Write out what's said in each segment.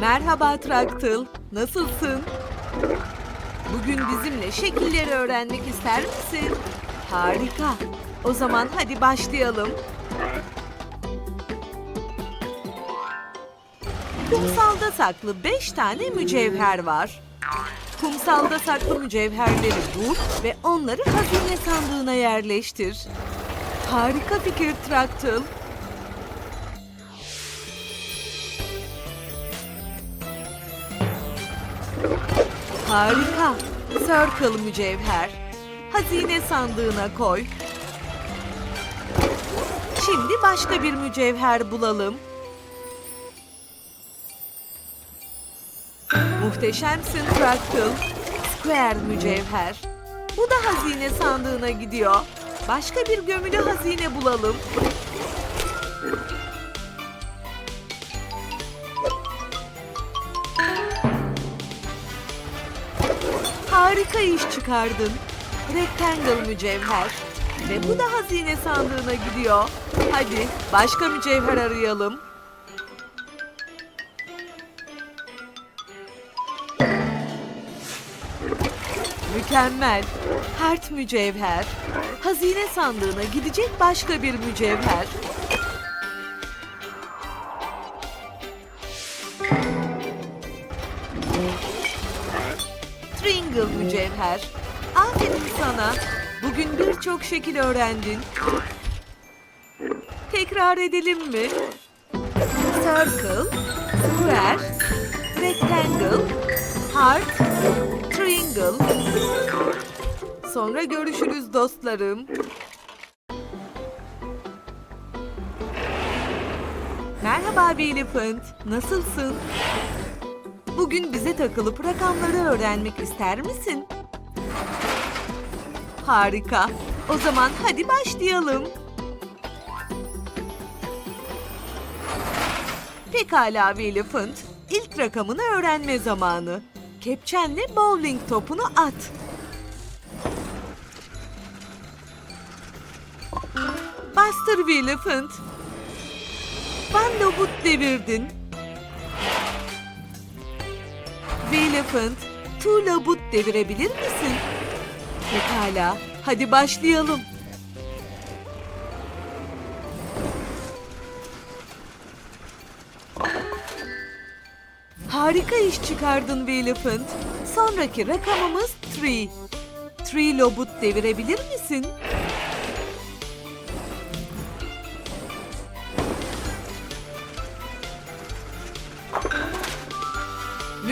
Merhaba Traktil, nasılsın? Bugün bizimle şekilleri öğrenmek ister misin? Harika. O zaman hadi başlayalım. Kumsalda saklı beş tane mücevher var. Kumsalda saklı mücevherleri bul ve onları hazine sandığına yerleştir. Harika fikir Traktil. Harika. Circle mücevher. Hazine sandığına koy. Şimdi başka bir mücevher bulalım. Muhteşemsin Fractal. Square mücevher. Bu da hazine sandığına gidiyor. Başka bir gömülü hazine bulalım. Harika iş çıkardın. Rectangle mücevher. Ve bu da hazine sandığına gidiyor. Hadi başka mücevher arayalım. Mükemmel. Hert mücevher. Hazine sandığına gidecek başka bir mücevher. Tringle mücevher. Aferin sana. Bugün birçok şekil öğrendin. Tekrar edelim mi? Circle, square, rectangle, heart, triangle. Sonra görüşürüz dostlarım. Merhaba Billy. Nasılsın? Bugün bize takılıp rakamları öğrenmek ister misin? Harika. O zaman hadi başlayalım. Pekala Elephant. İlk rakamını öğrenme zamanı. Kepçenle bowling topunu at. Bastır Elephant. Van Lobut devirdin. Elephant, Two Labut devirebilir misin? Pekala, hadi başlayalım. Harika iş çıkardın Elephant. Sonraki rakamımız three. Three Lobut devirebilir misin?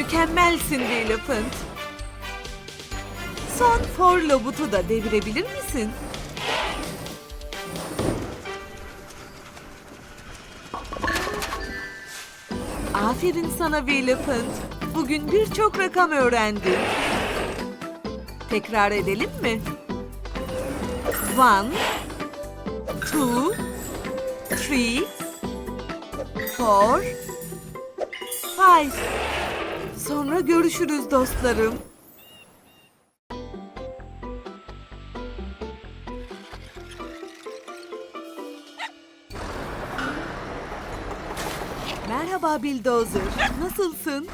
Mükemmelsin Elephant. Son for lobutu da devirebilir misin? Aferin sana Elephant. Bugün birçok rakam öğrendin. Tekrar edelim mi? One, two, three, four, five. Sonra görüşürüz dostlarım. Merhaba Bildozer. Nasılsın?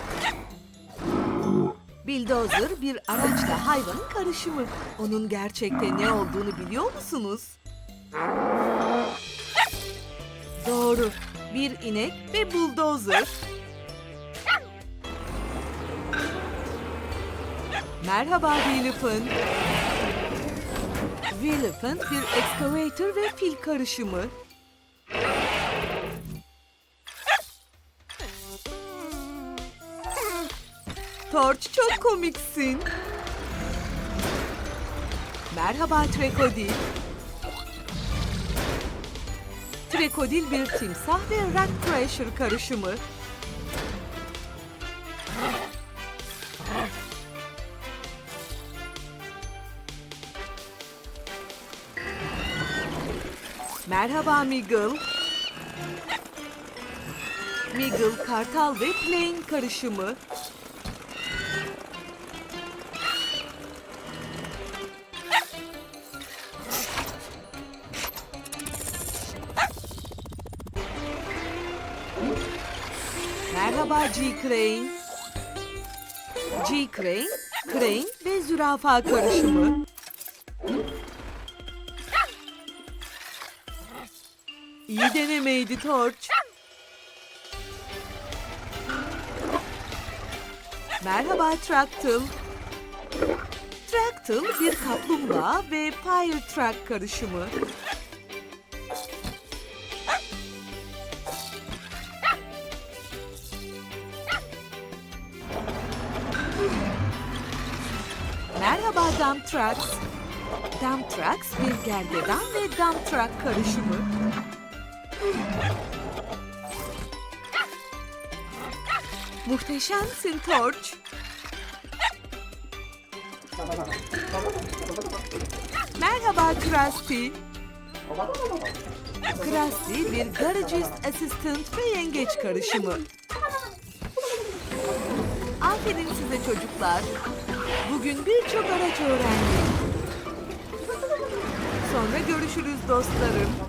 Bildozer bir araçla hayvanın karışımı. Onun gerçekte ne olduğunu biliyor musunuz? Doğru. Bir inek ve buldozer. Merhaba Willifant. Willifant bir excavator ve fil karışımı. Torch çok komiksin. Merhaba Trekodil. Trekodil bir timsah ve rat crusher karışımı. Merhaba Miguel. Miguel, kartal ve plane karışımı. Merhaba G Crane. G Crane, Crane ve zürafa karışımı. İyi denemeydi Torch. Merhaba Tractyl. Tractyl bir kaplumbağa ve Fire Truck karışımı. Merhaba Dump Trucks. Dump Trucks bir gergedan ve Dump Truck karışımı. Muhteşemsin Torch. Merhaba Krusty. Krusty bir garagist assistant ve yengeç karışımı. Aferin size çocuklar. Bugün birçok araç öğrendik. Sonra görüşürüz dostlarım.